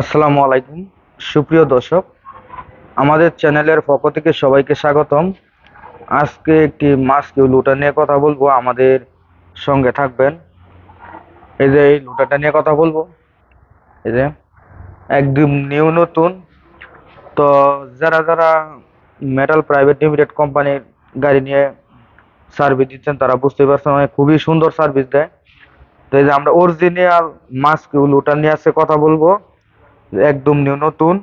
আসসালামু আলাইকুম। সুপ্রিয় দর্শক, আমাদের চ্যানেলের পক্ষ থেকে সবাইকে স্বাগতম। আজকে একটি মাছ কেউ লুটা নিয়ে কথা বলব, আমাদের সঙ্গে থাকবেন। এই যে এই লুটাটা নিয়ে কথা বলব। এই যে, একদম নিউ নতুন। তো যারা যারা মেটাল প্রাইভেট লিমিটেড কোম্পানির গাড়ি নিয়ে সার্ভিস দিচ্ছেন, তারা বুঝতে পারছেন অনেক খুবই সুন্দর সার্ভিস দেয়। তো এই যে আমরা অরিজিনাল মাছ কেউ লুটা নিয়ে আসছে কথা বলব। একদম নিউ, নতুন।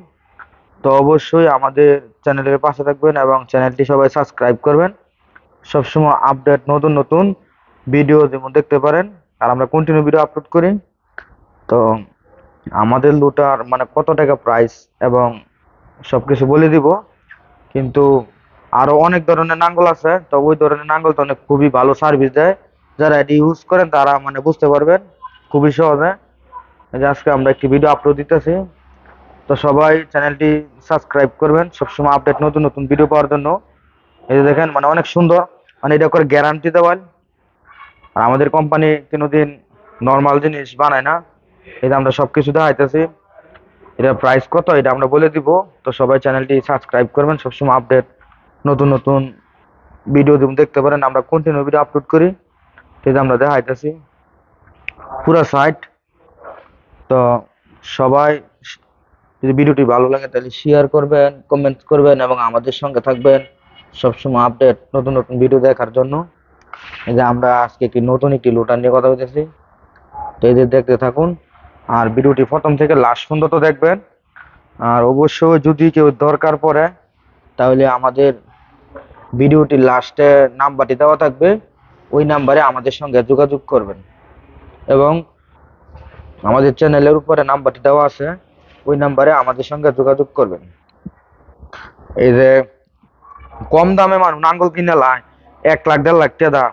তো অবশ্যই আমাদের চ্যানেলের পাশে থাকবেন এবং চ্যানেলটি সবাই সাবস্ক্রাইব করবেন। সবসময় আপডেট, নতুন নতুন ভিডিও যেমন দেখতে পারেন, আর আমরা কন্টিনিউ ভিডিও আপলোড করি। তো আমাদের লুটার মানে কত টাকা প্রাইস এবং সব কিছু বলে দিব। কিন্তু আরও অনেক ধরনের নাঙ্গল আছে, তো ওই ধরনের নাঙ্গল তো অনেক খুবই ভালো সার্ভিস দেয়। যারা এটি ইউজ করেন তারা মানে বুঝতে পারবেন, খুবই সহজে। আজকে আমরা একটি ভিডিও আপলোড দিতেছি। তো সবাই চ্যানেলটি সাবস্ক্রাইব করবেন। সবসময় আপডেট নতুন নতুন ভিডিও পাওয়ার জন্য। এই যে দেখেন মানে অনেক সুন্দর মানে এটা করে গ্যারান্টি দেওয়াল আর আমাদের কোম্পানি কোনোদিন নর্মাল জিনিস বানায় না। যে আমরা সব কিছু দেখাইতেছি। এটা প্রাইস কত, এটা আমরা বলে দিব। তো সবাই চ্যানেলটি সাবস্ক্রাইব করবেন, সবসময় আপডেট নতুন নতুন ভিডিও দেখতে পারেন। আমরা কন্টিনিউ ভিডিও আপলোড করি। যে আমরা দেখাইতেছি। পুরো সাইট তো সবাই যদি ভিডিওটি ভালো লাগে তাহলে শেয়ার করবেন কমেন্ট করবেন এবং আমাদের সঙ্গে থাকবেন। সবসময় আপডেট নতুন নতুন ভিডিও দেখার জন্য। এই যে আমরা আজকে একটি নতুন একটি লোটার নিয়ে কথা বলতেছি। তো এদের দেখতে থাকুন, আর ভিডিওটি প্রথম থেকে লাস্ট পর্যন্ত দেখবেন। আর অবশ্যই যদি কেউ দরকার পড়ে, তাহলে আমাদের ভিডিওটির লাস্টে নাম্বারটি দেওয়া থাকবে। ওই নাম্বারে আমাদের সঙ্গে যোগাযোগ করবেন। এবং আমাদের চ্যানেলের উপরে নাম্বারটি দেওয়া আছে। ওই নাম্বারে আমাদের সঙ্গে যোগাযোগ করবেন। এই যে কম দামে মানুষ নাঙ্গল কিনে লাই এক লাখ, দেড় লাখ টাকা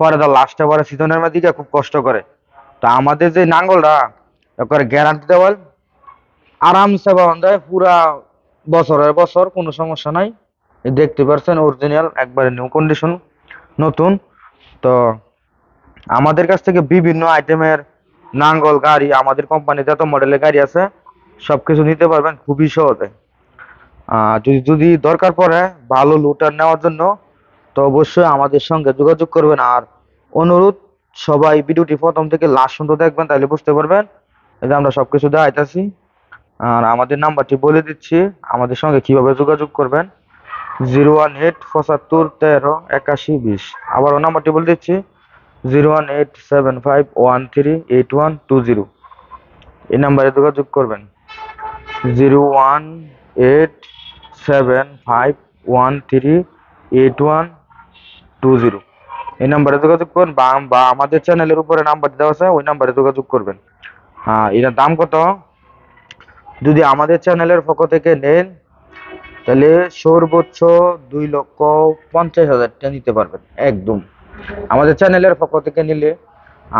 পরে তার লাস্টে পরে সিজনের দিকে খুব কষ্ট করে। তো আমাদের যে নাঙ্গলটা করে গ্যারান্টি দেওয়াল আরামসে পাওয়া যায় পুরা বছরের বছর, কোনো সমস্যা নাই। দেখতে পারছেন অরিজিনাল একবারে নিউ কন্ডিশন নতুন। তো আমাদের কাছ থেকে বিভিন্ন আইটেমের নাঙ্গল, গাড়ি, আমাদের কোম্পানি যত মডেলের গাড়ি আছে। সব কিছু নিতে পারবেন খুবই সহজে। আর যদি যদি দরকার পড়ে ভালো লুটার নেওয়ার জন্য, তো অবশ্যই আমাদের সঙ্গে যোগাযোগ করবেন। আর অনুরোধ, সবাই ভিডিওটি প্রথম থেকে লাস্ট পর্যন্ত দেখবেন, তাহলে বুঝতে পারবেন যে আমরা সব কিছু দেখাইতেছি। আর আমাদের নাম্বারটি বলে দিচ্ছি, আমাদের সঙ্গে কীভাবে যোগাযোগ করবেন। জিরো ওয়ান এইট পঁচাত্তর তেরো একাশি বিশ। আবারও নাম্বারটি বলে দিচ্ছি, zero one eight seven five one three eight one two zero. এই নাম্বারে যোগাযোগ করবেন। Zero one eight seven five one three eight one two zero এই নাম্বারে যোগাযোগ করবেন বা বা আমাদের চ্যানেলের উপরে নাম্বার দেওয়া আছে, ওই নাম্বারে যোগাযোগ করবেন। হ্যাঁ এটার দাম কত? যদি আমাদের চ্যানেলের পক্ষ থেকে নেন, তাহলে সর্বোচ্চ দুই লক্ষ পঞ্চাশ হাজার টাকা নিতে পারবেন, একদম। আমাদের চ্যানেলের পক্ষ থেকে নিলে,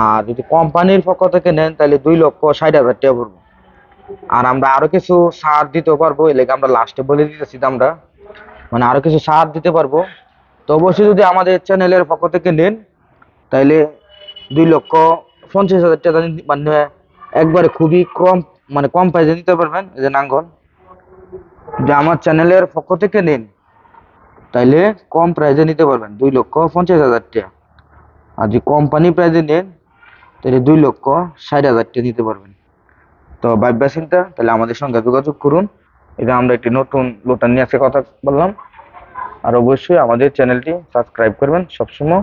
আর যদি কোম্পানির পক্ষ থেকে নেন, তাহলে দুই লক্ষ ষাট হাজার টাকা পড়ব। আর আমরা আরও কিছু সার দিতে পারব এর লেগে আমরা লাস্টে বলে দিতেছি আমরা মানে আরও কিছু সার দিতে পারব। তো অবশ্যই যদি আমাদের চ্যানেলের পক্ষ থেকে নেন তাহলে দুই লক্ষ পঞ্চাশ হাজার টাকা মানে একবারে খুবই কম মানে কম প্রাইসে নিতে পারবেন যে নাঙ্গল। যে আমার চ্যানেলের পক্ষ থেকে নেন, তাইলে কম প্রাইসে নিতে পারবেন, দুই লক্ষ পঞ্চাশ হাজার টাকা। আর যদি কোম্পানি প্রাইসে নেন তাহলে দুই লক্ষ ষাট হাজার টাকা নিতে পারবেন। তো ভাববা চিন্তা তাহলে আমাদের সঙ্গে যোগাযোগ করুন। এটা আমরা একটি নতুন লোটার নিয়ে আজকে কথা বললাম। আর অবশ্যই আমাদের চ্যানেলটি সাবস্ক্রাইব করবেন সবসময়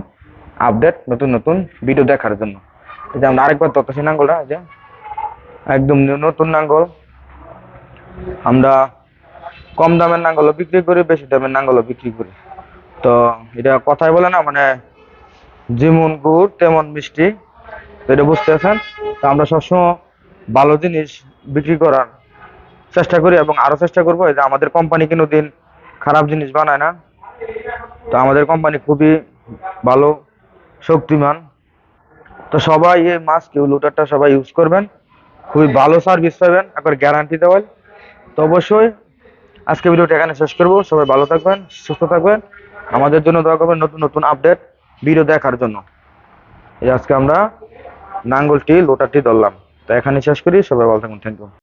আপডেট, নতুন নতুন ভিডিও দেখার জন্য। এই যে আমরা আরেকবার তত্ত্বাশী নাঙ্গলটা যে একদম নতুন নাঙ্গল আমরা কম দামের নাঙ্গলও বিক্রি করি, বেশি দামের নাঙ্গলও বিক্রি করি। তো এটা কথাই বলে না মানে যেমন গুড়, তেমন মিষ্টি। এটা বুঝতে আছেন? তো আমরা সবসময় ভালো জিনিস বিক্রি করার চেষ্টা করি এবং আরও চেষ্টা করব যে আমাদের কোম্পানি কোনো দিন খারাপ জিনিস বানায় না। তো আমাদের কোম্পানি খুবই ভালো, শক্তিমান। তো সবাই এই মাছ কেউ লুটারটা সবাই ইউজ করবেন। খুবই ভালো সার্ভিস পাবেন, একবার গ্যারান্টি দেওয়াল তো অবশ্যই আজকে ভিডিওটা এখানে শেষ করব। সবাই ভালো থাকবেন, সুস্থ থাকবেন। আমাদের জন্য দোয়া করবেন নতুন নতুন আপডেট ভিডিও দেখার জন্য। এই আজকে আমরা নাঙ্গলটি লোটারটি ধরলাম। তো এখানে শেষ করি সবাই ভালো থাকুন থ্যাংক ইউ